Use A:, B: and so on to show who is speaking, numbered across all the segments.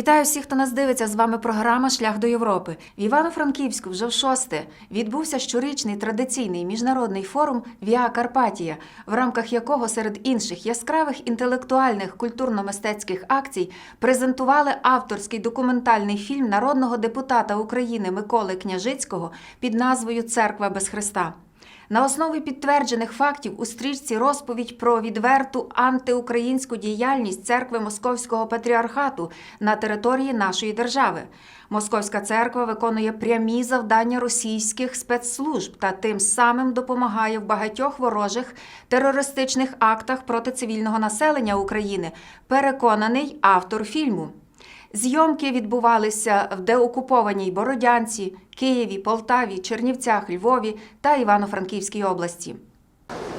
A: Вітаю всіх, хто нас дивиться. З вами програма Шлях до Європи. В Івано-Франківську вже в шосте відбувся щорічний традиційний міжнародний форум Віа Карпатія, в рамках якого серед інших яскравих інтелектуальних культурно-мистецьких акцій презентували авторський документальний фільм народного депутата України Миколи Княжицького під назвою Церква без Христа. На основі підтверджених фактів у стрічці розповідь про відверту антиукраїнську діяльність церкви Московського патріархату на території нашої держави. Московська церква виконує прямі завдання російських спецслужб та тим самим допомагає в багатьох ворожих терористичних актах проти цивільного населення України. Переконаний автор фільму. Зйомки відбувалися в деокупованій Бородянці, Києві, Полтаві, Чернівцях, Львові та Івано-Франківській області.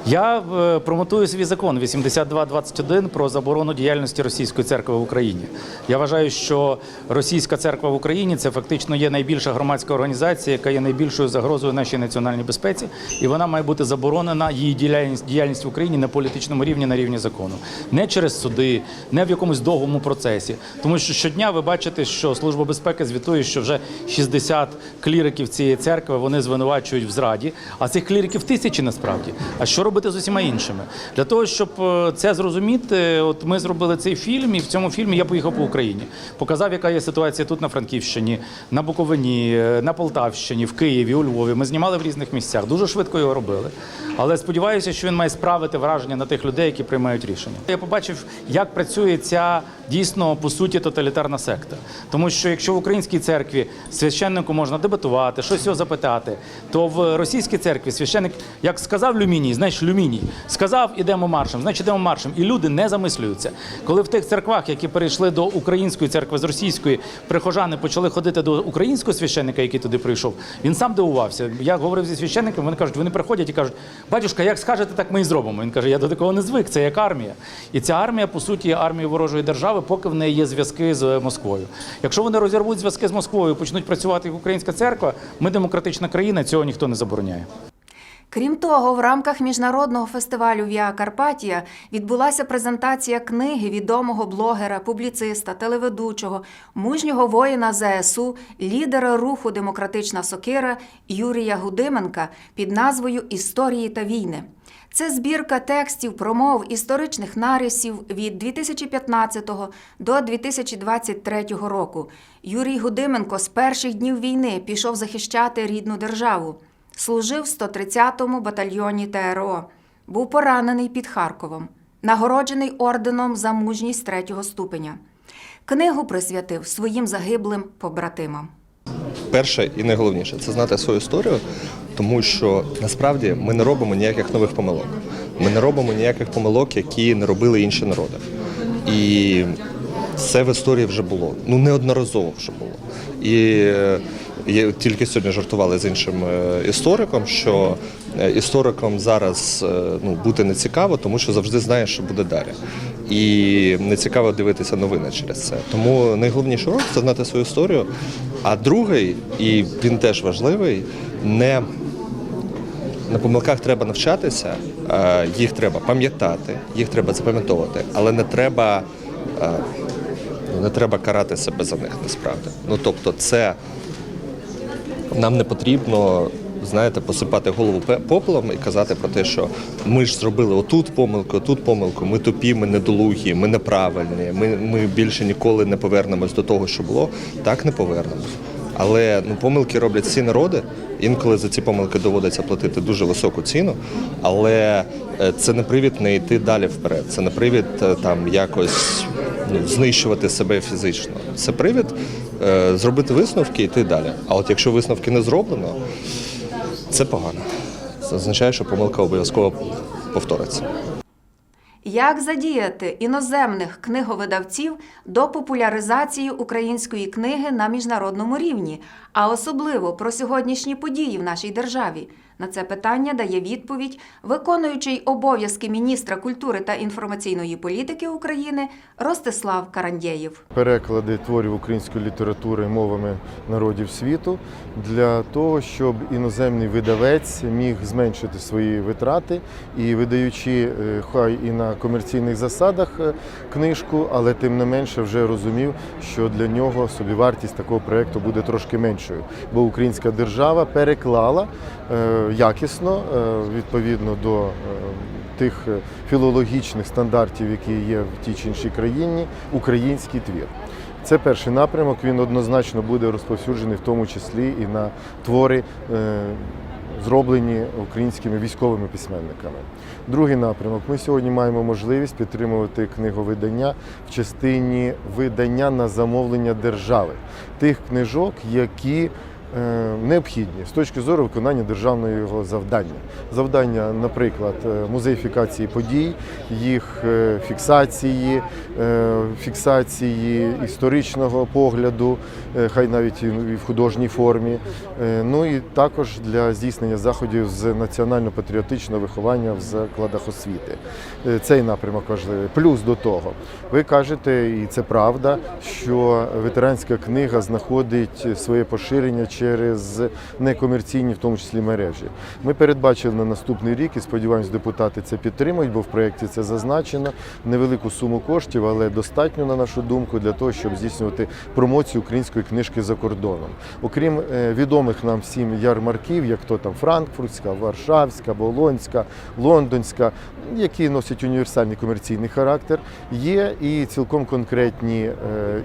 B: Я е, промотую свій закон 8221 про заборону діяльності російської церкви в Україні. Я вважаю, що російська церква в Україні це фактично є найбільша громадська організація, яка є найбільшою загрозою нашій національній безпеці, і вона має бути заборонена її діяльність діяльність в Україні на політичному рівні, на рівні закону, не через суди, не в якомусь довгому процесі. Тому що щодня ви бачите, що служба безпеки звітує, що вже 60 кліриків цієї церкви вони звинувачують в зраді, а цих кліриків тисячі насправді. А що робити з усіма іншими? Для того, щоб е, це зрозуміти, от ми зробили цей фільм, і в цьому фільмі я поїхав по Україні. Показав, яка є ситуація тут на Франківщині, на Буковині, е, на Полтавщині, в Києві, у Львові. Ми знімали в різних місцях. Дуже швидко його робили. Але сподіваюся, що він має справити враження на тих людей, які приймають рішення. Я побачив, як працює ця дійсно по суті тоталітарна секта. Тому що якщо в українській церкві священнику можна дебатувати, щось його запитати, то в російській церкві священник, як сказав Люміній, знаєш, Люміній, сказав, ідемо маршем, значить ідемо маршем. І люди не замислюються. Коли в тих церквах, які перейшли до української церкви з російської, прихожани почали ходити до українського священника, який туди прийшов, він сам дивувався. Я говорив зі священником, вони кажуть, вони приходять і кажуть, батюшка, як скажете, так ми і зробимо. Він каже, я до такого не звик, це як армія. І ця армія, по суті, є армією ворожої держави, поки в неї є зв'язки з Москвою. Якщо вони розірвуть зв'язки з Москвою, почнуть працювати як українська церква, ми демократична країна, цього ніхто не забороняє.
A: Крім того, в рамках міжнародного фестивалю Віа Карпатія відбулася презентація книги відомого блогера, публіциста, телеведучого, мужнього воїна ЗСУ, лідера руху Демократична Сокира Юрія Гудименка під назвою Історії та війни. Це збірка текстів, промов, історичних нарисів від 2015 до 2023 року. Юрій Гудименко з перших днів війни пішов захищати рідну державу. Служив в 130-му батальйоні ТРО. Був поранений під Харковом, нагороджений орденом за мужність третього ступеня. Книгу присвятив своїм загиблим побратимам.
C: Перше і найголовніше це знати свою історію, тому що насправді ми не робимо ніяких нових помилок. Ми не робимо ніяких помилок, які не робили інші народи. І це в історії вже було. Ну неодноразово вже було. І тільки сьогодні жартували з іншим е, істориком, що е, історикам зараз е, ну, бути не цікаво, тому що завжди знаєш, що буде далі. І не цікаво дивитися новини через це. Тому найголовніший урок це знати свою історію. А другий, і він теж важливий, не на помилках треба навчатися, їх треба пам'ятати, їх треба запам'ятовувати, але не треба, ну, не треба карати себе за них насправді. Ну тобто, це нам не потрібно. Знаєте, посипати голову попелом і казати про те, що ми ж зробили отут помилку, отут помилку, ми тупі, ми недолугі, ми неправильні, ми, ми більше ніколи не повернемось до того, що було. Так не повернемось. Але ну, помилки роблять всі народи. Інколи за ці помилки доводиться платити дуже високу ціну, але е, це не привід не йти далі вперед. Це не привід е, там якось ну, знищувати себе фізично. Це привід зробити висновки і йти далі. А от якщо висновки не зроблено, це погано. Це означає, що помилка обов'язково повториться.
A: Як задіяти іноземних книговидавців до популяризації української книги на міжнародному рівні, а особливо про сьогоднішні події в нашій державі? На це питання дає відповідь виконуючий обов'язки міністра культури та інформаційної політики України Ростислав Карандєєв.
D: переклади творів української літератури мовами народів світу для того, щоб іноземний видавець міг зменшити свої витрати і видаючи е, хай і на комерційних засадах е, книжку, але тим не менше вже розумів, що для нього собівартість такого проєкту буде трошки меншою, бо українська держава переклала е, якісно е, відповідно до е, тих е, філологічних стандартів, які є в тій чи іншій країні, український твір. Це перший напрямок. Він однозначно буде розповсюджений, в тому числі і на твори, зроблені українськими військовими письменниками. Другий напрямок. Ми сьогодні маємо можливість підтримувати книговидання в частині видання на замовлення держави тих книжок, які необхідні з точки зору виконання державного його завдання. Завдання, наприклад, е, музеїфікації подій, їх е, фіксації, е, фіксації історичного погляду, е, хай навіть і в художній формі. Е, Ну і також для здійснення заходів з національно-патріотичного виховання в закладах освіти. Е, Цей напрямок важливий. Плюс до того, ви кажете, і це правда, що ветеранська книга знаходить своє поширення через некомерційні, в тому числі мережі. Ми передбачили на наступний рік і сподіваємось, депутати це підтримують, бо в проєкті це зазначено. Невелику суму коштів, але достатньо, на нашу думку, для того, щоб здійснювати промоцію української книжки за кордоном. Окрім е, відомих нам всім ярмарків, як то там Франкфуртська, Варшавська, Болонська, Лондонська, які носять універсальний комерційний характер, є і цілком конкретні е,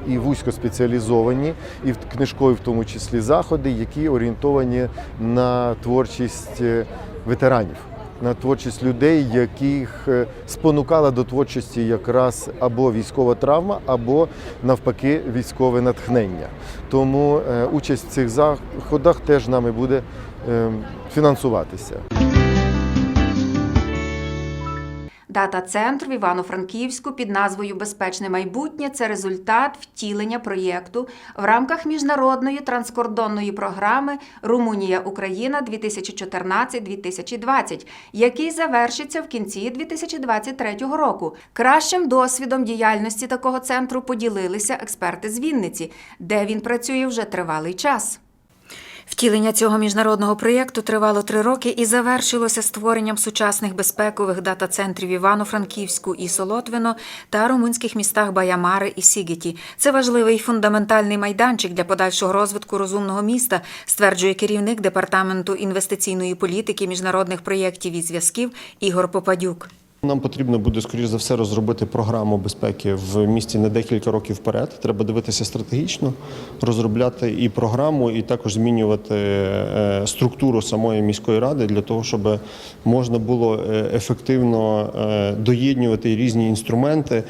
D: і вузькоспеціалізовані, і книжкові в тому числі заходи, які орієнтовані на творчість е, ветеранів. На творчість людей, яких е, спонукала до творчості якраз або військова травма, або навпаки військове натхнення. Тому е, участь в цих заходах теж нами буде е, фінансуватися.
A: Дата центр в Івано-Франківську під назвою Безпечне майбутнє це результат втілення проєкту в рамках міжнародної транскордонної програми Румунія Україна 2014-2020, який завершиться в кінці 2023 року. Кращим досвідом діяльності такого центру поділилися експерти з Вінниці, де він працює вже тривалий час. Втілення цього міжнародного проєкту тривало три роки і завершилося створенням сучасних безпекових дата-центрів Івано-Франківську і Солотвино та румунських містах Баямари і Сігеті. Це важливий фундаментальний майданчик для подальшого розвитку розумного міста, стверджує керівник департаменту інвестиційної політики, міжнародних проєктів і зв'язків Ігор Попадюк.
E: Нам потрібно буде, скоріш за все, розробити програму безпеки в місті на декілька років вперед. Треба дивитися стратегічно, розробляти і програму, і також змінювати е, структуру самої міської ради для того, щоб можна було е, ефективно е, доєднювати різні інструменти.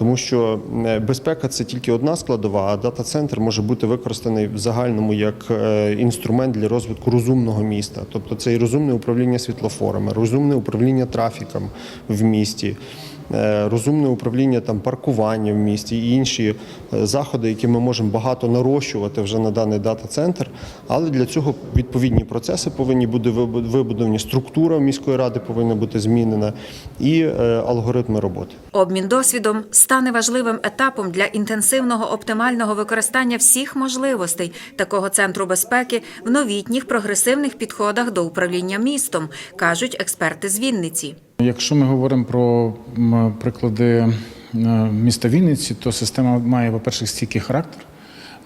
E: Тому що е, безпека це тільки одна складова, а дата-центр може бути використаний в загальному як е, інструмент для розвитку розумного міста. Тобто це і розумне управління світлофорами, розумне управління трафіком в місті. Е, Розумне управління там паркування в місті і інші е, заходи, які ми можемо багато нарощувати вже на даний дата-центр. Але для цього відповідні процеси повинні бути вибудовані. Структура міської ради повинна бути змінена і е, алгоритми роботи.
A: Обмін досвідом стане важливим етапом для інтенсивного оптимального використання всіх можливостей такого центру безпеки в новітніх прогресивних підходах до управління містом, кажуть експерти з Вінниці.
F: Якщо ми говоримо про приклади е, міста Вінниці, то система має, по-перше, стійкий характер.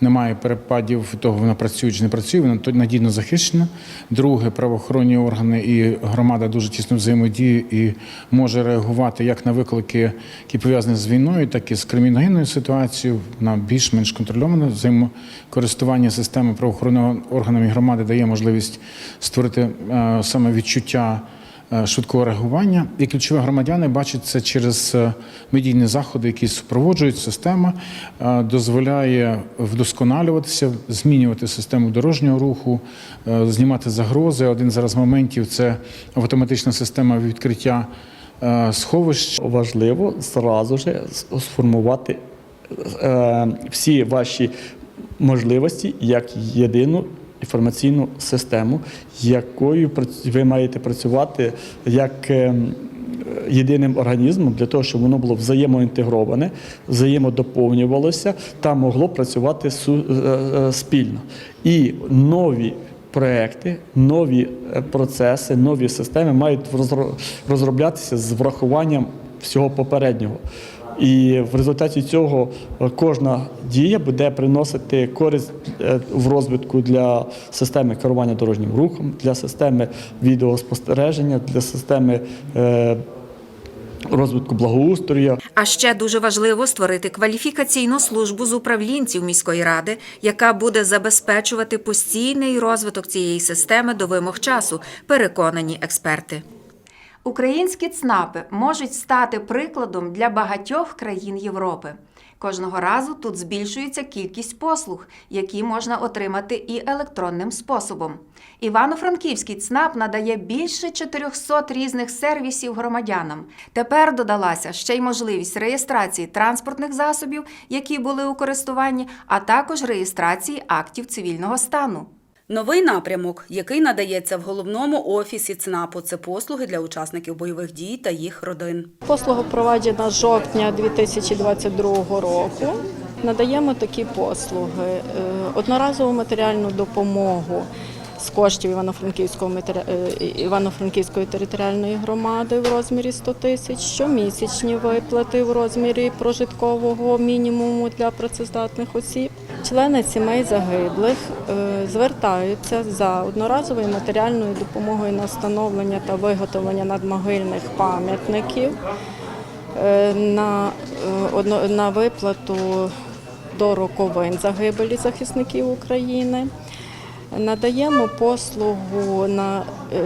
F: Немає перепадів того, вона працює чи не працює, вона надійно захищена. Друге, правоохоронні органи і громада дуже тісно взаємодіє і може реагувати як на виклики, які пов'язані з війною, так і з криміногенною ситуацією на більш-менш контрольоване взаємокористування системи правоохоронного органами громади дає можливість створити е, саме відчуття швидкого реагування. І ключові громадяни бачать це через е, медійні заходи, які супроводжують система, е, дозволяє вдосконалюватися, змінювати систему дорожнього руху, е, знімати загрози. Один зараз моментів це автоматична система відкриття е, сховищ.
G: важливо зразу ж сформувати е, всі ваші можливості як єдину інформаційну систему, якою ви маєте працювати як ем, єдиним організмом для того, щоб воно було взаємоінтегроване, взаємодоповнювалося та могло працювати е, е, спільно. І нові проекти, нові е, процеси, нові системи мають розро- розроблятися з врахуванням всього попереднього. І в результаті цього е, кожна дія буде приносити користь е, в розвитку для системи керування дорожнім рухом, для системи відеоспостереження, для системи е, розвитку благоустрою.
A: А ще дуже важливо створити кваліфікаційну службу з управлінців міської ради, яка буде забезпечувати постійний розвиток цієї системи до вимог часу, переконані експерти. Українські ЦНАПи можуть стати прикладом для багатьох країн Європи. Кожного разу тут збільшується кількість послуг, які можна отримати і електронним способом. Івано-Франківський ЦНАП надає більше 400 різних сервісів громадянам. Тепер додалася ще й можливість реєстрації транспортних засобів, які були у користуванні, а також реєстрації актів цивільного стану.
H: Новий напрямок, який надається в головному офісі ЦНАПу, це послуги для учасників бойових дій та їх родин.
I: Послуга впроваджена з жовтня 2022 року. Надаємо такі послуги: Е, одноразову матеріальну допомогу з коштів е, Івано-Франківської територіальної громади в розмірі 100 тисяч, щомісячні виплати в розмірі прожиткового мінімуму для працездатних осіб. Члени сімей загиблих е, звертаються за одноразовою матеріальною допомогою на встановлення та виготовлення надмогильних пам'ятників е, на, е, на виплату до роковин загибелі захисників України. Надаємо послугу на, е,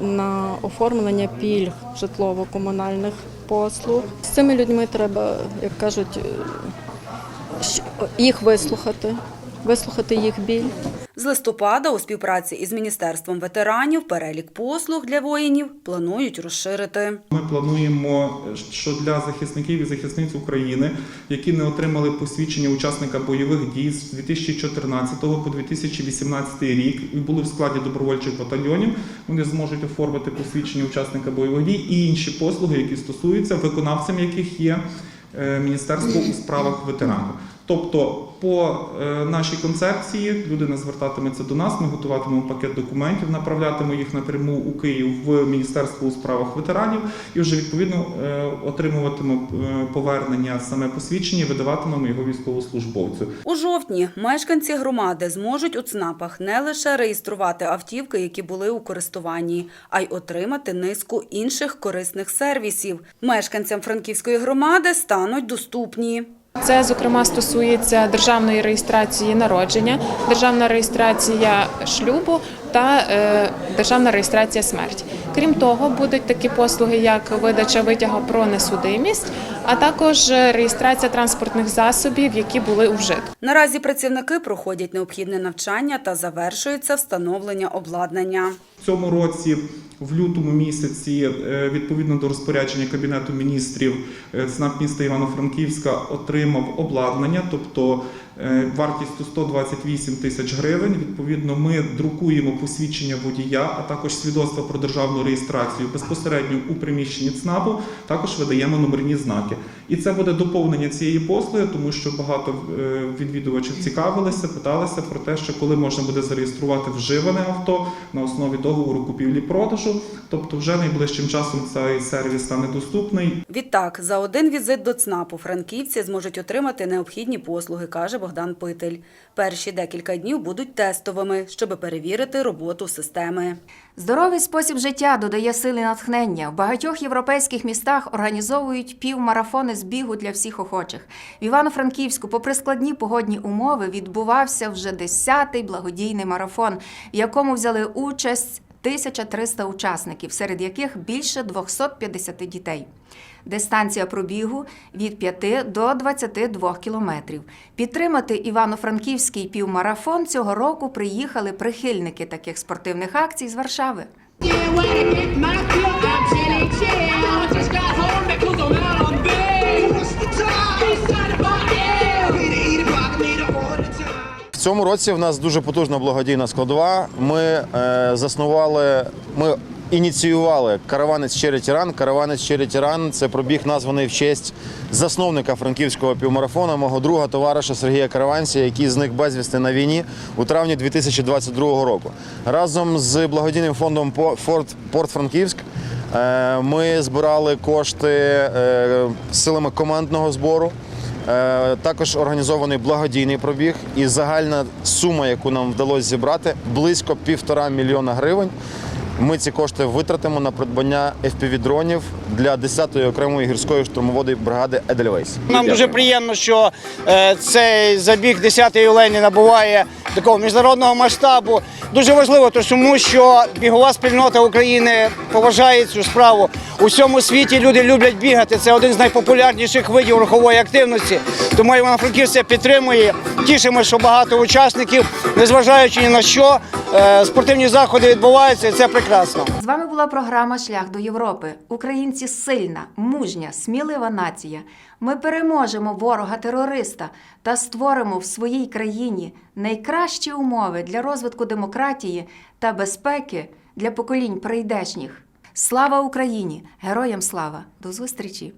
I: на оформлення пільг житлово-комунальних послуг. З цими людьми треба, як кажуть, їх вислухати, вислухати їх біль.
H: З листопада у співпраці із Міністерством ветеранів перелік послуг для воїнів планують розширити.
J: Ми плануємо, що для захисників і захисниць України, які не отримали посвідчення учасника бойових дій з 2014 по 2018 рік і були в складі добровольчих батальйонів, вони зможуть оформити посвідчення учасника бойових дій і інші послуги, які стосуються виконавцем, яких є е, Міністерство у справах ветеранів. Тобто, по е, нашій концепції людина звертатиметься до нас, ми готуватимемо пакет документів, направлятимемо їх напряму у Київ в Міністерство у справах ветеранів і вже відповідно е, отримуватиме е, повернення саме посвідчення, і видаватимемо його військовослужбовцю.
H: У жовтні мешканці громади зможуть у ЦНАПах не лише реєструвати автівки, які були у користуванні, а й отримати низку інших корисних сервісів. Мешканцям Франківської громади стануть доступні.
K: Це, зокрема, стосується державної реєстрації народження, державна реєстрація шлюбу та е, державна реєстрація смерті. Крім того, будуть такі послуги, як видача витягу про несудимість, а також реєстрація транспортних засобів, які були у вжитку.
H: Наразі працівники проходять необхідне навчання та завершується встановлення обладнання.
J: В цьому році, в лютому місяці, е, відповідно до розпорядження Кабінету міністрів, е, ЦНАП міста Івано-Франківська отримав обладнання, тобто е, вартістю 128 тисяч гривень. Відповідно, ми друкуємо посвідчення водія, а також свідоцтво про державну реєстрацію безпосередньо у приміщенні ЦНАПу. Також видаємо номерні знаки. І це буде доповнення цієї послуги, тому що багато е, відвідувачів цікавилися, питалися про те, що коли можна буде зареєструвати вживане авто на основі договору купівлі-продажу. Тобто, вже найближчим часом цей сервіс стане доступний.
H: Відтак, за один візит до ЦНАПу франківці зможуть отримати необхідні послуги, каже Богдан Питель. Перші декілька днів будуть тестовими, щоб перевірити роботу системи.
A: Здоровий спосіб життя додає сили натхнення. В багатьох європейських містах організовують півмарафони з бігу для всіх охочих. В Івано-Франківську, попри складні погодні умови, відбувався вже 10-й благодійний марафон, в якому взяли участь 1300 учасників, серед яких більше 250 дітей. Дистанція пробігу від 5 до 22 кілометрів. Підтримати Івано-Франківський півмарафон цього року приїхали прихильники таких спортивних акцій з Варшави.
L: Цьому році в нас дуже потужна благодійна складова. Ми е, заснували, ми ініціювали караванець Charity Run. Караванець Charity Run – це пробіг, названий в честь засновника франківського півмарафону, мого друга товариша Сергія Караванця, який зник безвісти на війні у травні 2022 року. Разом з благодійним фондом «По- Порт Франківськ. е, Ми збирали кошти е, силами командного збору. Е, Також організований благодійний пробіг, і загальна сума, яку нам вдалося зібрати, близько півтора мільйона гривень. Ми ці кошти витратимо на придбання FPV-дронів для 10-ї окремої гірської штурмової бригади Едельвейс.
M: Нам дуже приємно, що е, цей забіг 10-ї Олені набуває такого міжнародного масштабу. Дуже важливо, тому що бігова спільнота України поважає цю справу. У всьому світі люди люблять бігати. Це один з найпопулярніших видів рухової активності. Тому Івано-Франківськ це підтримує. Тішимо, що багато учасників, незважаючи ні на що, е, спортивні заходи відбуваються, і це прекрасно.
A: З вами була програма Шлях до Європи. Українці сильна, мужня, смілива нація. Ми переможемо ворога-терориста та створимо в своїй країні найкращі умови для розвитку демократії та безпеки для поколінь прийдешніх. Слава Україні! Героям слава! До зустрічі!